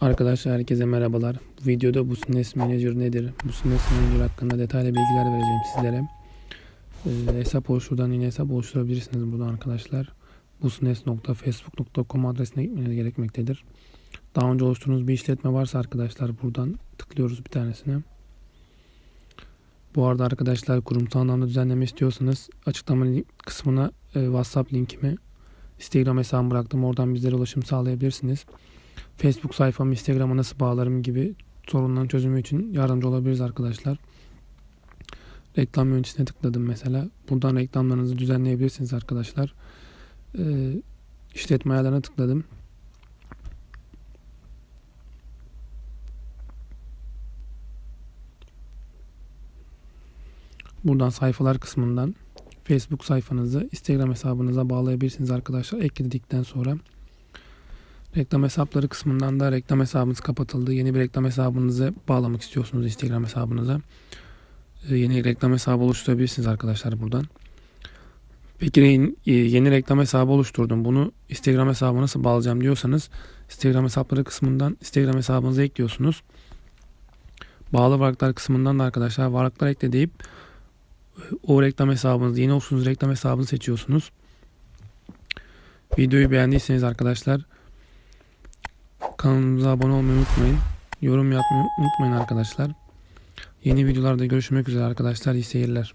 Arkadaşlar herkese merhabalar. Bu videoda bu SNES Manager nedir? Bu SNES Manager hakkında detaylı bilgiler vereceğim sizlere. Ee, hesap oluşturdan yine hesap oluşturabilirsiniz buradan arkadaşlar. Bu snes.facebook.com adresine gitmeniz gerekmektedir. Daha önce oluşturduğunuz bir işletme varsa arkadaşlar buradan tıklıyoruz bir tanesine. Bu arada arkadaşlar kurumsal anlamda düzenleme istiyorsanız açıklama kısmına e, WhatsApp linkimi Instagram hesabımı bıraktım. Oradan bizlere ulaşım sağlayabilirsiniz. Facebook sayfamı Instagram'a nasıl bağlarım gibi sorunların çözümü için yardımcı olabiliriz arkadaşlar. Reklam yöneticisine tıkladım mesela. Buradan reklamlarınızı düzenleyebilirsiniz arkadaşlar. Ee, işletme ayarlarına tıkladım. Buradan sayfalar kısmından Facebook sayfanızı Instagram hesabınıza bağlayabilirsiniz arkadaşlar. Ekledikten sonra Reklam hesapları kısmından da reklam hesabınız kapatıldı. Yeni bir reklam hesabınızı bağlamak istiyorsunuz Instagram hesabınıza. Ee, Yeni reklam hesabı oluşturabilirsiniz arkadaşlar buradan. Peki yeni- e, yeni reklam hesabı oluşturdum. Bunu Instagram hesabına nasıl bağlayacağım diyorsanız Instagram hesapları kısmından Instagram hesabınıza ekliyorsunuz. Bağlı varlıklar kısmından da arkadaşlar varlıklar ekle deyip e, o reklam hesabınızı yeni oluşturduğunuz reklam hesabını seçiyorsunuz. Videoyu beğendiyseniz arkadaşlar Kanalımıza abone olmayı unutmayın. Yorum yapmayı unutmayın arkadaşlar. Yeni videolarda görüşmek üzere arkadaşlar. İyi seyirler.